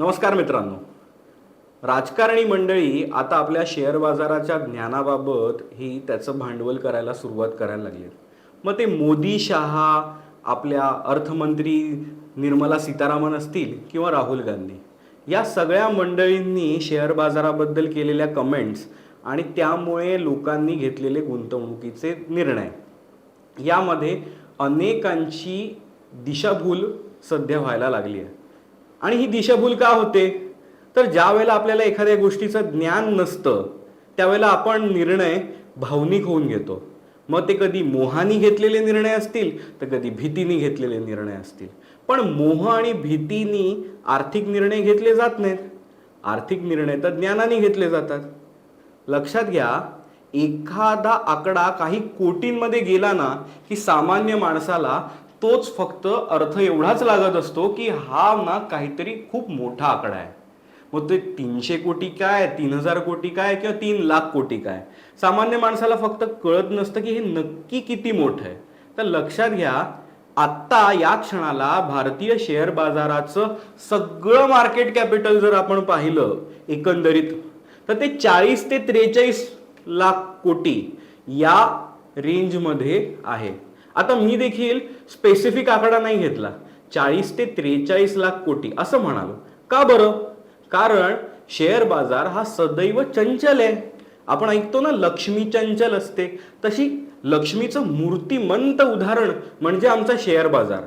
नमस्कार मित्रांनो. राजकारणी मंडळी आता आपल्या शेअर बाजाराच्या ज्ञानाबाबत ही त्याचं भांडवल करायला सुरुवात करायला लागली मग ते मोदी शहा आपल्या अर्थमंत्री निर्मला सीतारामन असतील किंवा राहुल गांधी या सगळ्या मंडळींनी शेअर बाजाराबद्दल केलेल्या कमेंट्स आणि त्यामुळे लोकांनी घेतलेले गुंतवणुकीचे निर्णय. यामध्ये अनेकांची दिशाभूल सध्या व्हायला लागली आहे. आणि ही दिशाभूल का होते? तर ज्या वेळेला आपल्याला एखाद्या गोष्टीचं ज्ञान नसतं त्यावेळेला आपण निर्णय भावनिक होऊन घेतो. मग ते कधी मोहानी घेतलेले निर्णय असतील तर कधी भीतीने घेतलेले निर्णय असतील. पण मोह आणि भीतीनी आर्थिक निर्णय घेतले जात नाहीत. आर्थिक निर्णय तर ज्ञानाने घेतले जातात. लक्षात घ्या एखादा आकडा काही कोटींमध्ये गेला ना की सामान्य माणसाला तोच फक्त अर्थ एवढाच लागत असतो की हा ना काहीतरी खूप मोठा आकडा आहे. मग ते तीनशे कोटी काय तीन हजार कोटी काय किंवा तीन लाख कोटी काय? सामान्य माणसाला फक्त कळत नसतं की हे नक्की किती मोठं आहे. तर लक्षात घ्या आत्ता या क्षणाला भारतीय शेअर बाजाराचं सगळं मार्केट कॅपिटल जर आपण पाहिलं एकंदरीत तर ते चाळीस ते त्रेचाळीस लाख कोटी या रेंजमध्ये आहे. आता मी देखील स्पेसिफिक आकडा नाही घेतला. चाळीस ते त्रेचाळीस लाख कोटी असं म्हणालो. का बरं? कारण शेअर बाजार हा सदैव चंचल आहे. आपण ऐकतो ना लक्ष्मी चंचल असते. तशी लक्ष्मीचं मूर्तिमंत उदाहरण म्हणजे आमचा शेअर बाजार.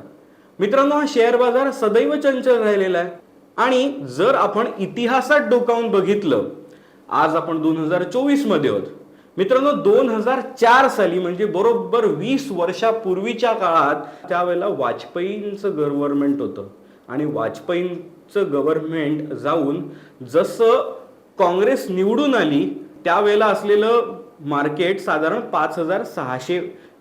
मित्रांनो हा शेअर बाजार सदैव चंचल राहिलेला आहे. आणि जर आपण इतिहासात डोकावून बघितलं आज आपण दोन हजार चोवीसमध्ये आहोत. मित्रांनो दोन हजार चार साली म्हणजे बरोबर वीस वर्षापूर्वीच्या काळात त्यावेळेला वाजपेयींचं गव्हर्नमेंट होतं. आणि वाजपेयींचं गव्हर्नमेंट जाऊन जसं काँग्रेस निवडून आली त्यावेळेला असलेलं मार्केट साधारण पाच हजार सहाशे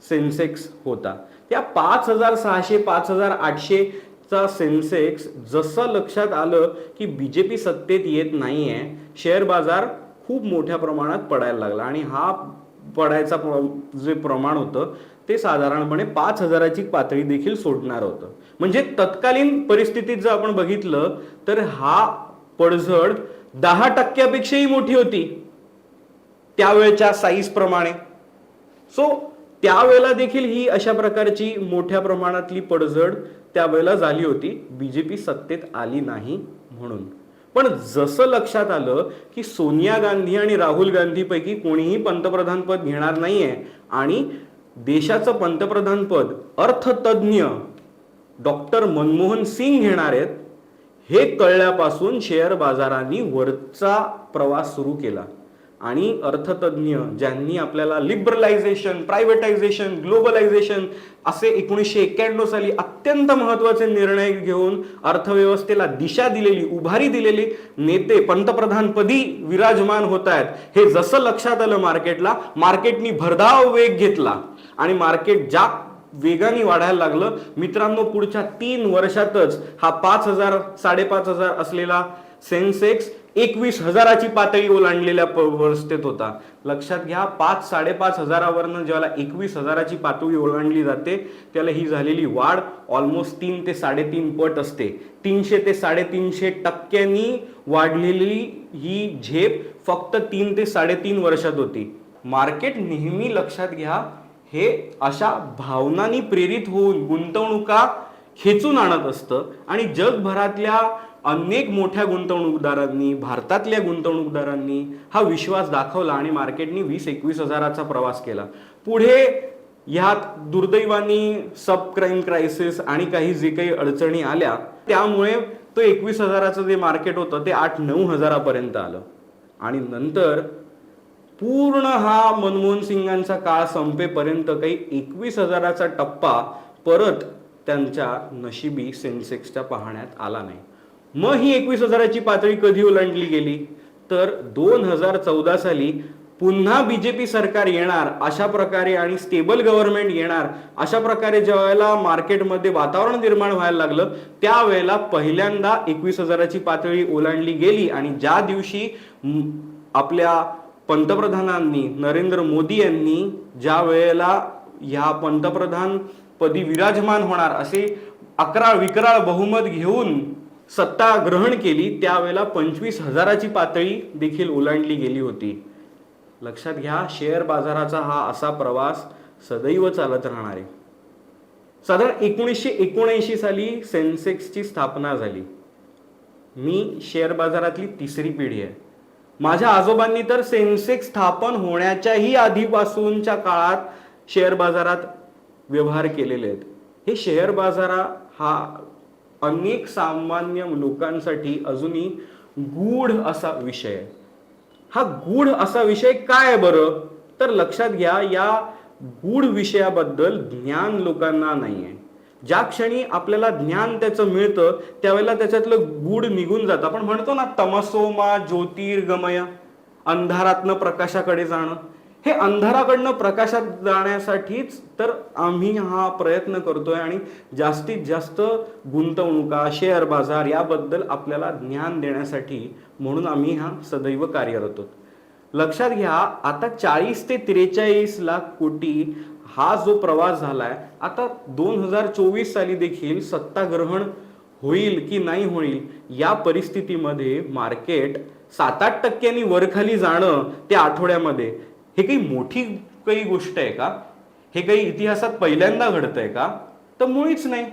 सेन्सेक्स होता. त्या पाच हजार सहाशे पाच हजार आठशे चा सेन्सेक्स जसं लक्षात आलं की बीजेपी सत्तेत येत नाहीये शेअर बाजार खूप मोठ्या प्रमाणात पडायला लागला. आणि हा पडायचा प्र- जे प्रमाण होतं ते साधारणपणे पाच हजाराची पातळी देखील सोडणार होतं. म्हणजे तत्कालीन परिस्थितीत जर आपण बघितलं तर हा पडझड दहा टक्क्यापेक्षाही मोठी होती. त्यावेळच्या साईज प्रमाणे. सो त्यावेळेला देखील ही अशा प्रकारची मोठ्या प्रमाणातली पडझड त्यावेळेला झाली होती. बीजेपी सत्तेत आली नाही म्हणून. पण जसं लक्षात आलं की सोनिया गांधी आणि राहुल गांधीपैकी कोणीही पंतप्रधानपद घेणार नाहीये आणि देशाचं पंतप्रधानपद अर्थतज्ञ डॉक्टर मनमोहन सिंग घेणार आहेत हे कळल्यापासून शेअर बाजारांनी वरचा प्रवास सुरू केला. आणि अर्थतज्ञ ज्यांनी आपल्याला लिबरलायझेशन प्रायव्हेटायझेशन ग्लोबलायझेशन असे एकोणीसशे एक्क्याण्णव साली अत्यंत महत्त्वाचे निर्णय घेऊन अर्थव्यवस्थेला दिशा दिलेली उभारी दिलेली नेते पंतप्रधानपदी विराजमान होत आहेत हे जसं लक्षात आलं मार्केटला मार्केटनी भरधाव वेग घेतला आणि मार्केट ज्या वेगाने वाढायला लागलं मित्रांनो पुढच्या तीन वर्षातच हा पाच हजार साडेपाच हजार असलेला सेन्सेक्स एकवीस हजाराची पातळी ओलांडलेल्या अवस्थेत होता. लक्षात घ्या पाच साडेपाच हजारावरनं ज्याला एकवीस हजाराची पातळी ओलांडली जाते त्याला ही झालेली वाढ ऑलमोस्ट तीन ते साडेतीन पट असते. तीनशे ते साडेतीनशे टक्क्यांनी वाढलेली ही झेप फक्त तीन ते साडेतीन वर्षात होती. मार्केट नेहमी लक्षात घ्या हे अशा भावनांनी प्रेरित होऊन गुंतवणुका खेचून आणत असतं आणि जगभरातल्या अनेक मोठ्या गुंतवणूकदारांनी भारतातल्या गुंतवणूकदारांनी हा विश्वास दाखवला आणि मार्केटनी वीस एकवीस हजाराचा प्रवास केला. पुढे ह्यात दुर्दैवानी सब क्राईम क्रायसिस आणि काही जे काही अडचणी आल्या त्यामुळे तो एकवीस हजाराचं जे मार्केट होतं ते आठ नऊ हजारापर्यंत आलं. आणि नंतर पूर्ण हा मनमोहन सिंगांचा काळ संपेपर्यंत काही एकवीस हजाराचा टप्पा परत त्यांच्या नशिबी सेन्सेक्सच्या पाहण्यात आला नाही. मग ही एकवीस हजाराची पातळी कधी ओलांडली गेली? तर दोन हजार चौदा साली पुन्हा बीजेपी सरकार येणार अशा प्रकारे आणि स्टेबल गव्हर्नमेंट येणार अशा प्रकारे ज्यावेळेला मार्केटमध्ये वातावरण निर्माण व्हायला लागलं त्यावेळेला पहिल्यांदा एकवीस हजाराची पातळी ओलांडली गेली आणि ज्या दिवशी आपल्या पंतप्रधानांनी नरेंद्र मोदी यांनी ज्या वेळेला ह्या पंतप्रधान पदी विराजमान होणार असे अकरा विकराळ बहुमत घेऊन सत्ता ग्रहण केली त्यावेळेला पंचवीस हजाराची पातळी देखील ओलांडली गेली होती. लक्षात घ्या शेअर बाजाराचा हा असा प्रवास सदैव चालत राहणार आहे. साधारण एकोणीसशे एकोणऐंशी साली सेन्सेक्सची स्थापना झाली. मी शेअर बाजारातली तिसरी पिढी आहे. माझ्या आजोबांनी तर सेन्सेक्स स्थापन होण्याच्याही आधीपासूनच्या काळात शेअर बाजारात व्यवहार केलेले आहेत. हे शेअर बाजारा हा अनेक सामान्य लोकांसाठी अजूनही गूढ असा विषय हा गूढ असा विषय काय आहे बरं? तर लक्षात घ्या या गूढ विषयाबद्दल ज्ञान लोकांना नाही आहे ज्या क्षणी आपल्याला ज्ञान त्याचं मिळतं त्यावेळेला त्याच्यातलं गूढ निघून जातं. आपण म्हणतो ना तमसोमा ज्योतिर्गमय अंधारातनं प्रकाशाकडे जाणं. हे अंधाराकडनं प्रकाशात जाण्यासाठीच तर आम्ही हा प्रयत्न करतोय आणि जास्तीत जास्त गुंतवणुका शेअर बाजार याबद्दल आपल्याला ज्ञान देण्यासाठी म्हणून आम्ही हा सदैव कार्यरत आहोत. लक्षात घ्या आता चाळीस ते त्रेचाळीस लाख कोटी हा जो प्रवास झालाय आता दोन हजार चोवीस साली देखील सत्ता ग्रहण होईल की नाही होईल या परिस्थितीमध्ये मार्केट सात आठ टक्क्यांनी वरखाली जाणं त्या आठवड्यामध्ये हे काही मोठी काही गोष्ट आहे का? हे काही इतिहासात पहिल्यांदा घडतंय का? तर मुळीच नाही.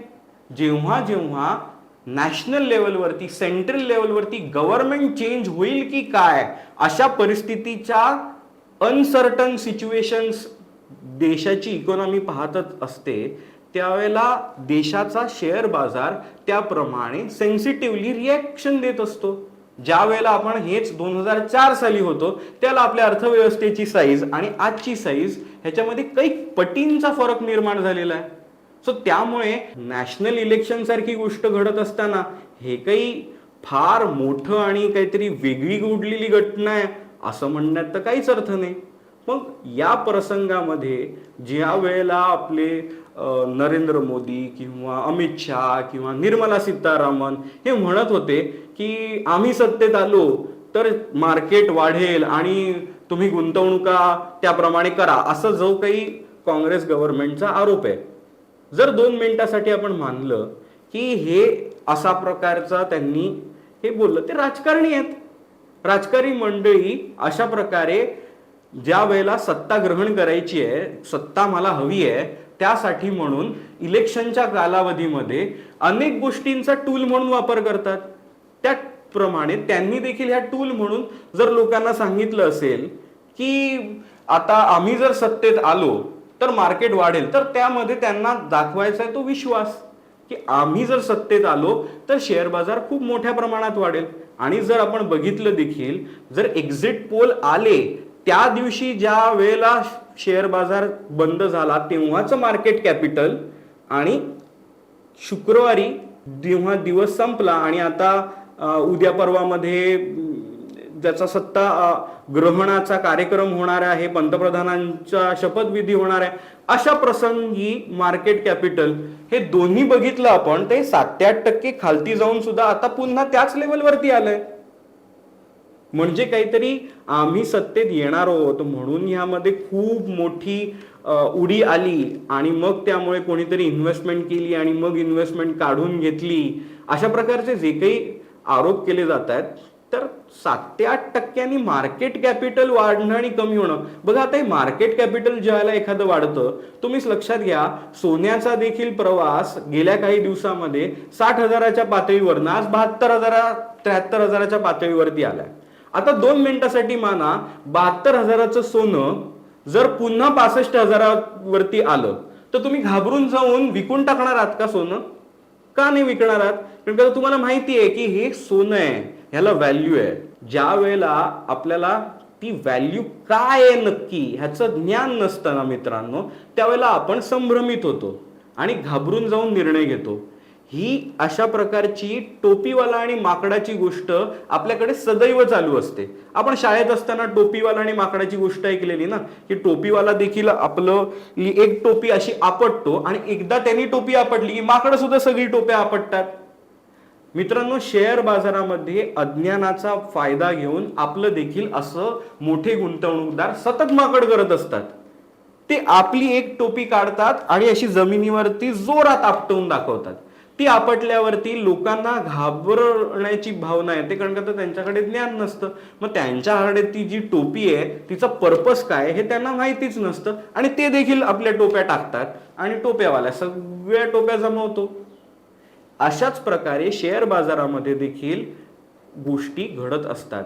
जेव्हा जेव्हा नॅशनल लेवलवरती सेंट्रल लेवलवरती गव्हर्नमेंट चेंज होईल की काय अशा परिस्थितीच्या अनसर्टन सिच्युएशन्स देशाची इकॉनॉमी पाहतच असते त्यावेळेला देशाचा शेअर बाजार त्याप्रमाणे सेन्सिटिव्हली रिॲक्शन देत असतो. ज्या वेळेला आपण हेच दोन हजार चार साली होतो त्याला आपल्या अर्थव्यवस्थेची साईज आणि आजची साईज ह्याच्यामध्ये काही पटींचा फरक निर्माण झालेला आहे. सो त्यामुळे नॅशनल इलेक्शन सारखी गोष्ट घडत असताना हे काही फार मोठं आणि काहीतरी वेगळी उडलेली घटना आहे असं म्हणण्यात तर काहीच अर्थ नाही. मग या प्रसंगामध्ये ज्या वेळेला आपले नरेंद्र मोदी किंवा अमित शहा किंवा निर्मला सीतारामन हे म्हणत होते की आम्ही सत्तेत आलो तर मार्केट वाढेल आणि तुम्ही गुंतवणुका त्याप्रमाणे करा असं जो काही काँग्रेस गव्हर्नमेंटचा आरोप आहे. जर दोन मिनिटासाठी आपण मानलं की हे असा प्रकारचा त्यांनी हे बोललं ते राजकारणी आहेत. राजकारणी मंडळी अशा प्रकारे ज्या वेळेला सत्ता ग्रहण करायची आहे सत्ता मला हवी आहे त्यासाठी म्हणून इलेक्शनच्या कालावधीमध्ये अनेक गोष्टींचा टूल म्हणून वापर करतात. त्याप्रमाणे त्यांनी देखील ह्या टूल म्हणून जर लोकांना सांगितलं असेल की आता आम्ही जर सत्तेत आलो तर मार्केट वाढेल तर त्यामध्ये त्यांना दाखवायचा आहे तो विश्वास की आम्ही जर सत्तेत आलो तर शेअर बाजार खूप मोठ्या प्रमाणात वाढेल. आणि जर आपण बघितलं देखील जर एक्झिट पोल आले त्या दिवशी ज्या वेळेला शेअर बाजार बंद झाला तेव्हाच मार्केट कॅपिटल आणि शुक्रवारी जेव्हा दिवस संपला आणि आता उद्या परवामध्ये ज्याचा सत्ता ग्रहणाचा कार्यक्रम होणार आहे पंतप्रधानांचा शपथविधी होणार आहे अशा प्रसंगी मार्केट कॅपिटल हे दोन्ही बघितलं आपण ते सात ते आठ टक्के खालती जाऊन सुद्धा आता पुन्हा त्याच लेवलवरती आलंय. म्हणजे काहीतरी आम्ही सत्तेत येणार आहोत म्हणून ह्यामध्ये खूप मोठी उडी आली आणि मग त्यामुळे कोणीतरी इन्व्हेस्टमेंट केली आणि मग इन्व्हेस्टमेंट काढून घेतली. अशा प्रकारचे जे काही आरोप केले जात आहेत तर सात ते आठ टक्क्यांनी मार्केट कॅपिटल वाढणं आणि कमी होणं. बघा आता हे मार्केट कॅपिटल ज्याला एखादं वाढतं तुम्हीच लक्षात घ्या सोन्याचा देखील प्रवास गेल्या काही दिवसामध्ये साठ हजाराच्या पातळीवरनं आज बहात्तर हजारा त्र्याहत्तर हजाराच्या पातळीवरती आलाय. आता दोन मिनिटासाठी माना बहात्तर हजाराचं सोनं जर पुन्हा पासष्ट हजारावरती आलं तर तुम्ही घाबरून जाऊन विकून टाकणार आहात का सोनं? का नाही विकणार आहात? कारण का तुम्हाला माहिती आहे की हे सोनं आहे ह्याला व्हॅल्यू आहे. ज्या वेळेला आपल्याला ती व्हॅल्यू काय आहे नक्की ह्याचं ज्ञान नसताना मित्रांनो त्यावेळेला आपण संभ्रमित होतो आणि घाबरून जाऊन निर्णय घेतो. ही अशा प्रकारची टोपीवाला आणि माकडाची गोष्ट आपल्याकडे सदैव चालू असते. आपण शाळेत असताना टोपीवाला आणि माकडाची गोष्ट ऐकलेली ना की टोपीवाला देखील आपलं एक टोपी अशी आपटतो आणि एकदा त्यांनी टोपी आपटली की माकडं सुद्धा सगळी टोप्या आपटतात. मित्रांनो शेअर बाजारामध्ये अज्ञानाचा फायदा घेऊन आपलं देखील असं मोठे गुंतवणूकदार सतत माकड करत असतात. ते आपली एक टोपी काढतात आणि अशी जमिनीवरती जोरात आपटवून दाखवतात. ती आपटल्यावरती लोकांना घाबरण्याची भावना येते कारण का तर त्यांच्याकडे ज्ञान नसतं. मग त्यांच्याकडे ती जी टोपी आहे तिचा पर्पज काय हे त्यांना माहितीच नसतं. आणि ते देखील आपल्या टोप्या टाकतात आणि टोप्यावाल्या सगळ्या टोप्या जमवतो. अशाच प्रकारे शेअर बाजारामध्ये देखील गोष्टी घडत असतात.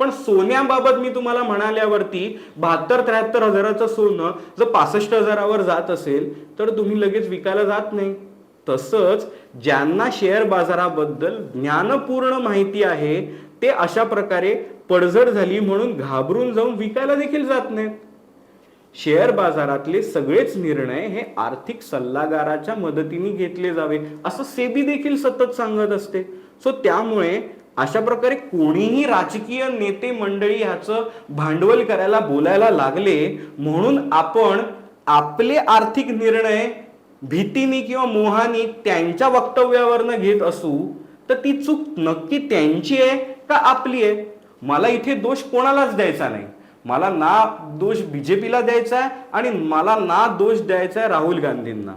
पण सोन्याबाबत मी तुम्हाला म्हणाल्यावरती बहात्तर त्र्याहत्तर हजाराचं सोनं जर पासष्ट हजारावर जात असेल तर तुम्ही लगेच विकायला जात नाही. तसंच ज्यांना शेअर बाजाराबद्दल ज्ञानपूर्ण माहिती आहे ते अशा प्रकारे पडझड झाली म्हणून घाबरून जाऊन विकायला देखील जात नाहीत. शेअर बाजारातले सगळेच निर्णय हे आर्थिक सल्लागाराच्या मदतीने घेतले जावे असं सेबी देखील सतत सांगत असते. सो त्यामुळे अशा प्रकारे कोणीही राजकीय नेते मंडळी ह्याचं भांडवल करायला बोलायला लागले म्हणून आपण आपले आर्थिक निर्णय भीतीने किंवा मोहानी त्यांच्या वक्तव्यावरनं घेत असू तर ती चूक नक्की त्यांची आहे का आपली आहे? मला इथे दोष कोणालाच द्यायचा नाही. मला ना दोष बीजेपीला द्यायचा आहे आणि मला ना दोष द्यायचा आहे राहुल गांधींना.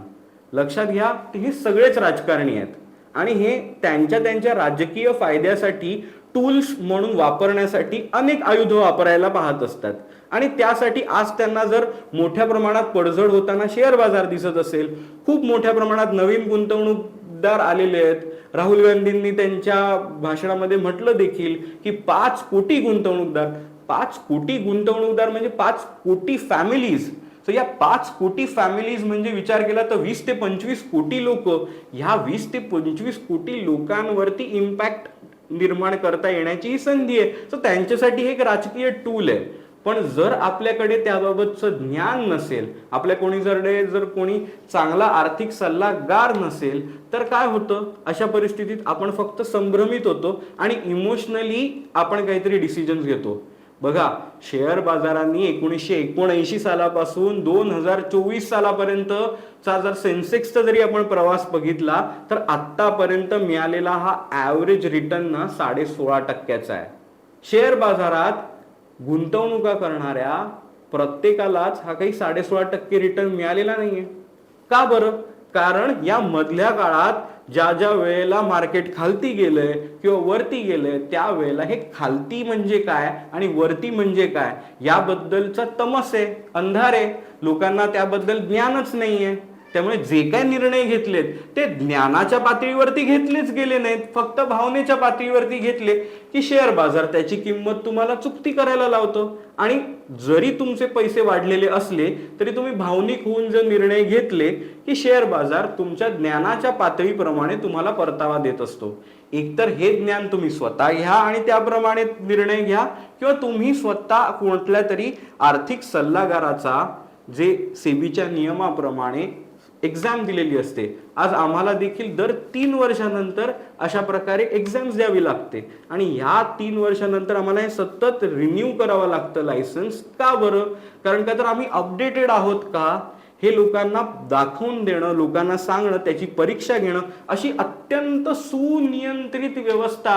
लक्षात घ्या हे सगळेच राजकारणी आहेत. आणि हे त्यांच्या त्यांच्या राजकीय फायद्यासाठी टूल्स म्हणून वापरण्यासाठी अनेक आयुध वापरायला पाहत असतात. आणि त्यासाठी आज त्यांना जर मोठ्या प्रमाणात पडझड होताना शेअर बाजार दिसत असेल खूप मोठ्या प्रमाणात नवीन गुंतवणूकदार आलेले आहेत. राहुल गांधींनी त्यांच्या भाषणामध्ये म्हटलं देखील की पाच कोटी गुंतवणूकदार पाच कोटी गुंतवणूकदार म्हणजे पाच कोटी फॅमिलीज. सो या पाच कोटी फॅमिलीज म्हणजे विचार केला तर वीस ते पंचवीस कोटी लोक ह्या वीस ते पंचवीस कोटी लोकांवरती इम्पॅक्ट निर्माण करता येण्याची ही संधी आहे. सो त्यांच्यासाठी हे एक राजकीय टूल आहे. पण जर आपल्याकडे त्याबाबतचं ज्ञान नसेल आपल्या कोणी जर जर कोणी चांगला आर्थिक सल्लागार नसेल तर काय होतं? अशा परिस्थितीत आपण फक्त संभ्रमित होतो आणि इमोशनली आपण काहीतरी डिसिजन्स घेतो. बघा शेअर बाजारांनी एकोणीसशे एकोणऐंशी सालापासून दोन हजार चोवीस सालापर्यंत चा जर सेन्सेक्सचा जरी आपण प्रवास बघितला तर आतापर्यंत मिळालेला हा ॲव्हरेज रिटर्न ना साडे सोळा टक्क्याचा आहे. शेअर बाजारात गुंतवणुका करणाऱ्या प्रत्येकालाच हा काही साडेसोळा टक्के रिटर्न मिळालेला नाहीये. का बरं? कारण या मधल्या काळात ज्या ज्या वेळेला मार्केट खालती गेलंय किंवा वरती गेलंय त्या वेळेला हे खालती म्हणजे काय आणि वरती म्हणजे काय याबद्दलचा तमस आहे अंधार आहे. लोकांना त्याबद्दल ज्ञानच नाहीये. त्यामुळे जे काय निर्णय घेतलेत ते ज्ञानाच्या पातळीवरती घेतलेच गेले नाहीत. फक्त भावनेच्या पातळीवरती घेतले की शेअर बाजार त्याची किंमत तुम्हाला चुकती करायला लावतो. आणि जरी तुमचे पैसे वाढलेले असले तरी तुम्ही भावनिक होऊन जर निर्णय घेतले की शेअर बाजार तुमच्या ज्ञानाच्या पातळीप्रमाणे तुम्हाला परतावा देत असतो. एकतर हे ज्ञान तुम्ही स्वतः घ्या आणि त्याप्रमाणे निर्णय घ्या किंवा तुम्ही स्वतः कुठल्या तरी आर्थिक सल्लागाराचा जे सेबीच्या नियमाप्रमाणे एक्झाम दिलेली असते. आज आम्हाला देखील दर तीन वर्षानंतर अशा प्रकारे एक्झाम्स द्यावी लागते. आणि ह्या तीन वर्षानंतर आम्हाला हे सतत रिन्यू करावं लागतं लायसन्स का बरं? कारण का तर आम्ही अपडेटेड आहोत का? हे लोकांना दाखवून देणं लोकांना सांगणं त्याची परीक्षा घेणं अशी अत्यंत सुनियंत्रित व्यवस्था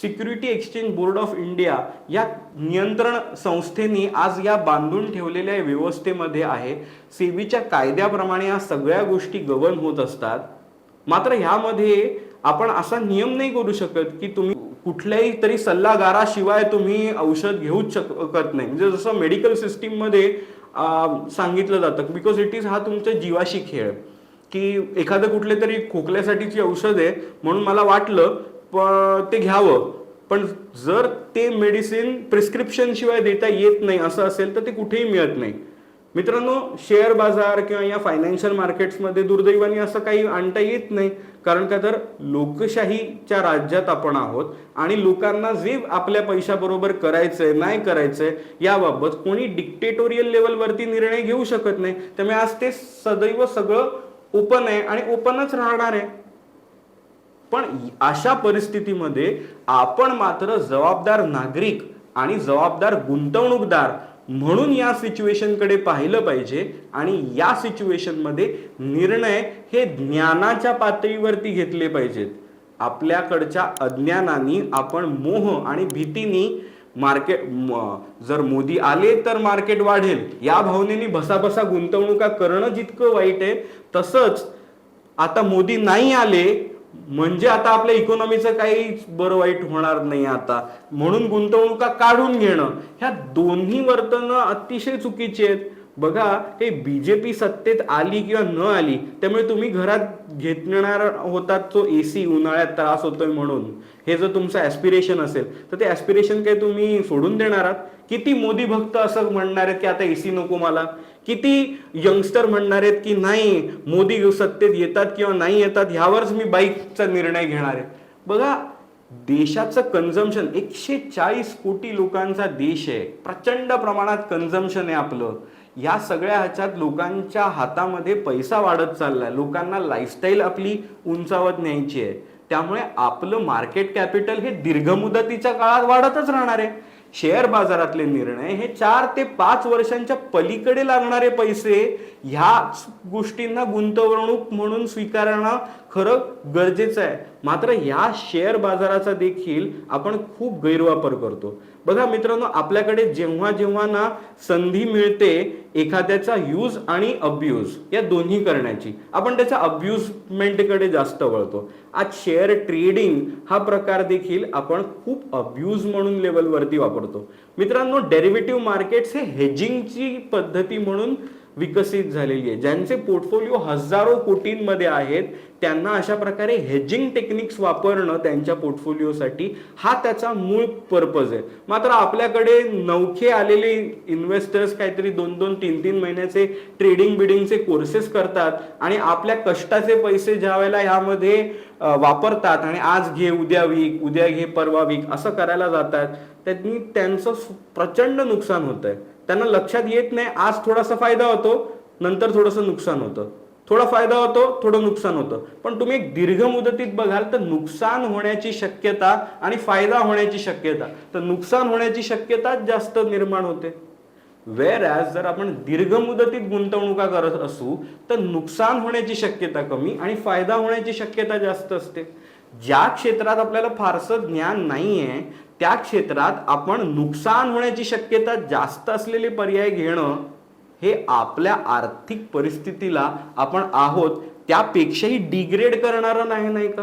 security exchange board of India या नियंत्रण संस्थेने आज या बांधून ठेवलेल्या व्यवस्थेमध्ये आहे. सेबीच्या कायद्याप्रमाणे या सगळ्या गोष्टी गवन होत असतात. मात्र ह्यामध्ये आपण असा नियम नाही करू शकत की तुम्ही कुठल्याही तरी सल्लागाराशिवाय तुम्ही औषध घेऊच शकत नाही. म्हणजे जसं मेडिकल सिस्टीममध्ये सांगितलं जातं. बिकॉज इट इज हा तुमच्या जीवाशी खेळ. की एखादं कुठले तरी खोकल्यासाठीची औषध आहे म्हणून मला वाटलं प- ते घ्यावं. पण जर ते मेडिसिन प्रिस्क्रिप्शन शिवाय देता येत नाही असं असेल तर ते कुठेही मिळत नाही. मित्रांनो शेअर बाजार किंवा या फायनान्शियल मार्केट्समध्ये दुर्दैवाने असं काही आणता येत नाही. कारण का तर लोकशाहीच्या राज्यात आपण आहोत आणि लोकांना जे आपल्या पैशाबरोबर करायचंय नाही करायचंय याबाबत कोणी डिक्टेटोरियल लेवलवरती निर्णय घेऊ शकत नाही. त्यामुळे आज ते सदैव सगळं ओपन आहे आणि ओपनच राहणार आहे. पण अशा परिस्थितीमध्ये आपण मात्र जबाबदार नागरिक आणि जबाबदार गुंतवणूकदार म्हणून या सिच्युएशनकडे पाहिलं पाहिजे आणि या सिच्युएशनमध्ये निर्णय हे ज्ञानाच्या पातळीवरती घेतले पाहिजेत. आपल्याकडच्या अज्ञानाने आपण मोह आणि भीतीनी मार्केट जर मोदी आले तर मार्केट वाढेल. या भावनेने भसाभसा गुंतवणुका करणं जितकं वाईट आहे तसंच आता मोदी नाही आले म्हणजे आता आपल्या इकॉनॉमीचं काही बरं वाईट होणार नाही आता. म्हणून गुंतवणुका काढून घेणं ह्या दोन्ही वर्तन अतिशय चुकीची आहेत. बघा हे बीजेपी सत्तेत आली किंवा न आली त्यामुळे तुम्ही घरात घेतणार होतात तो एसी उन्हाळ्यात त्रास होतोय म्हणून. हे जर तुमचं ऍस्पिरेशन असेल तर ते ऍस्पिरेशन काही तुम्ही सोडून देणार आहात. किती मोदी भक्त असं म्हणणार आहेत की आता एसी नको मला? किती यंगस्टर म्हणणार आहेत की नाही मोदी सत्तेत येतात किंवा नाही येतात ह्यावरच मी बाईकचा निर्णय घेणार आहे. बघा देशाचं कन्झम्पशन एकशे चाळीस कोटी लोकांचा देश आहे. प्रचंड प्रमाणात कन्झम्पशन आहे आपलं. या सगळ्या ह्याच्यात लोकांच्या हातामध्ये पैसा वाढत चाललाय. लोकांना लाईफस्टाईल आपली उंचावत न्यायची आहे. त्यामुळे आपलं मार्केट कॅपिटल हे दीर्घ मुदतीच्या काळात वाढतच राहणार आहे. शेअर बाजारातले निर्णय हे चार ते पाच वर्षांच्या पलीकडे लागणारे पैसे ह्या गोष्टींना गुंतवणूक म्हणून स्वीकारणं खरं गरजेचं आहे. मात्र ह्या शेअर बाजाराचा देखील आपण खूप गैरवापर करतो. बघा मित्रांनो आपल्याकडे जेव्हा जेव्हा ना संधी मिळते एखाद्याचा यूज आणि अब्यूज या दोन्ही करण्याची. आपण त्याच्या अब्युजमेंटकडे जास्त वळतो. आज शेअर ट्रेडिंग हा प्रकार देखील आपण खूप अब्यूज म्हणून लेवलवरती वापरतो. मित्रांनो डेरिव्हेटिव्ह मार्केट्स हे हेजिंगची पद्धती म्हणून विकसित झालेली आहे. ज्यांचे पोर्टफोलिओ हजारो कोटींमध्ये आहेत त्यांना अशा प्रकारे हेजिंग टेक्निक्स वापरणं त्यांच्या पोर्टफोलिओसाठी हा त्याचा मूळ पर्पज आहे. मात्र आपल्याकडे नौखे आलेले इन्व्हेस्टर्स काहीतरी दोन दोन तीन तीन महिन्याचे ट्रेडिंग बिडिंगचे कोर्सेस करतात आणि आपल्या कष्टाचे पैसे ज्या वेळेला ह्यामध्ये वापरतात आणि आज घे उद्या वीक उद्या घे परवा वीक असं करायला जातात त्यांनी त्यांचं प्रचंड नुकसान होत आहे त्यांना लक्षात येत नाही. आज थोडासा फायदा होतो नंतर थोडंसं नुकसान होतं. थोडा फायदा होतो थोडं नुकसान होतं. पण तुम्ही एक दीर्घ मुदतीत बघाल तर नुकसान होण्याची शक्यता आणि फायदा होण्याची शक्यता. तर नुकसान होण्याची शक्यता जास्त निर्माण होते. वेर ॲज जर आपण दीर्घ मुदतीत गुंतवणुका करत असू तर नुकसान होण्याची शक्यता कमी आणि फायदा होण्याची शक्यता जास्त असते. ज्या क्षेत्रात आपल्याला फारसं ज्ञान नाहीये त्या क्षेत्रात आपण नुकसान होण्याची शक्यता जास्त असलेले पर्याय घेणं हे आपल्या आर्थिक परिस्थितीला आपण आहोत त्यापेक्षाही डिग्रेड करणारं नाही नाही का?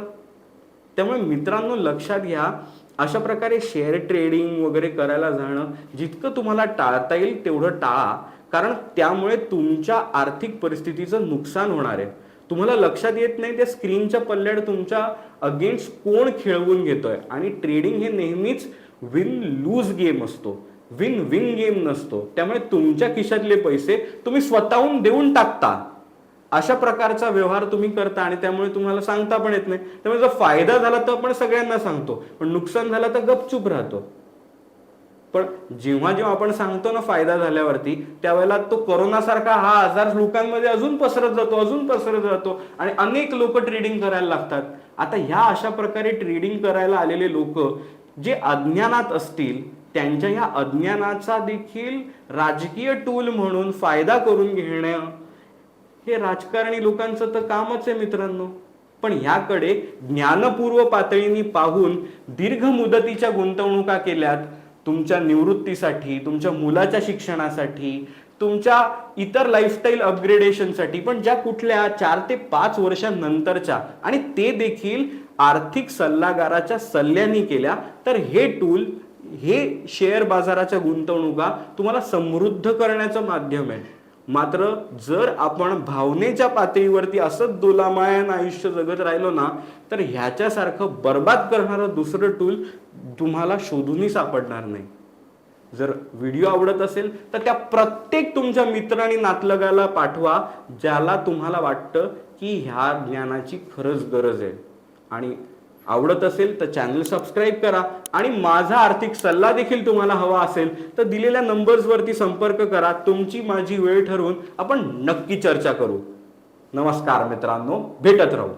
त्यामुळे मित्रांनो लक्षात घ्या अशा प्रकारे शेअर ट्रेडिंग वगैरे करायला जाणं जितकं तुम्हाला टाळता येईल तेवढं टाळा कारण त्यामुळे तुमच्या आर्थिक परिस्थितीचं नुकसान होणार आहे. तुम्हाला लक्षात येत नाही त्या स्क्रीनच्या पल्ल्याड तुमच्या अगेन्स्ट कोण खेळवून घेतोय? आणि ट्रेडिंग हे नेहमीच विन लूज गेम असतो. विन विन गेम नसतो. त्यामुळे तुमच्या खिशातले पैसे तुम्ही स्वतःहून देऊन टाकता. अशा प्रकारचा व्यवहार तुम्ही करता आणि त्यामुळे तुम्हाला सांगता पण येत नाही. त्यामुळे जर फायदा झाला तर आपण सगळ्यांना सांगतो. पण नुकसान झालं तर गपचूप राहतो. पण जेव्हा जेव्हा आपण सांगतो ना फायदा झाल्यावरती त्यावेळेला तो कोरोनासारखा हा आजार लोकांमध्ये अजून पसरत जातो अजून पसरत जातो आणि अनेक लोक ट्रेडिंग करायला लागतात. आता ह्या अशा प्रकारे ट्रेडिंग करायला आलेले लोक जे अज्ञानात असतील त्यांच्या ह्या अज्ञानाचा देखील राजकीय टूल म्हणून फायदा करून घेणं हे राजकारणी लोकांचं तर कामच आहे मित्रांनो. पण ह्याकडे ज्ञानपूर्व पातळीने पाहून दीर्घ मुदतीच्या गुंतवणुका केल्यात. तुमच्या निवृत्तीसाठी तुमच्या मुलाच्या शिक्षणासाठी तुमच्या इतर लाईफस्टाईल अपग्रेडेशनसाठी पण ज्या कुठल्या चार ते पाच वर्षांनंतरच्या आणि ते देखील आर्थिक सल्लागाराच्या सल्ल्याने केल्या तर हे टूल हे शेअर बाजाराच्या गुंतवणुका तुम्हाला समृद्ध करण्याचं माध्यम आहे. मात्र जर आपण भावनेच्या पातळीवरती असंच दोलामायान आयुष्य जगत राहिलो ना तर ह्याच्यासारखं बर्बाद करणारं दुसरं टूल तुम्हाला शोधूनही सापडणार नाही. जर व्हिडिओ आवडत असेल तर त्या प्रत्येक तुमच्या मित्र आणि नातलगाला पाठवा ज्याला तुम्हाला वाटतं की ह्या ज्ञानाची खरंच गरज आहे. आणि आवडत असेल तर चॅनल सबस्क्राईब करा. आणि माझा आर्थिक सल्ला देखील तुम्हाला हवा असेल तर दिलेल्या नंबर्सवरती संपर्क करा. तुमची माझी वेळ ठरवून आपण नक्की चर्चा करू. नमस्कार मित्रांनो. भेटत राहू.